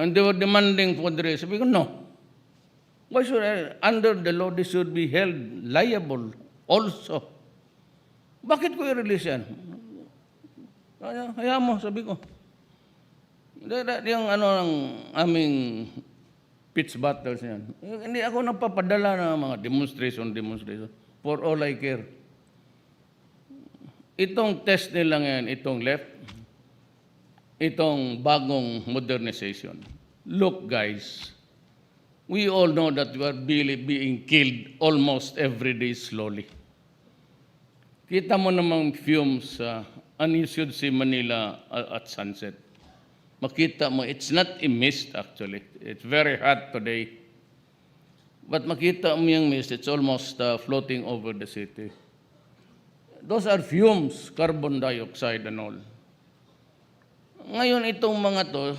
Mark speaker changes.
Speaker 1: And they were demanding for the rest. Sabi no. Why should I, under the law, they should be held liable also. Bakit ko i-release yan? Kaya, hayaan mo, sabi ko. Da- Yung ano ng aming pitch battles yan. Hindi ako napapadala ng mga demonstration, demonstration. For all I care. Itong test nila ngayon, itong left, itong bagong modernization. Look guys, we all know that we are really being killed almost every day slowly. Kita mo namang fumes sa, you should see Manila uh, at sunset. Makita mo, it's not a mist actually. It's very hot today. But makita mo yung mist, it's almost uh, floating over the city. Those are fumes, carbon dioxide and all. Ngayon itong mga to,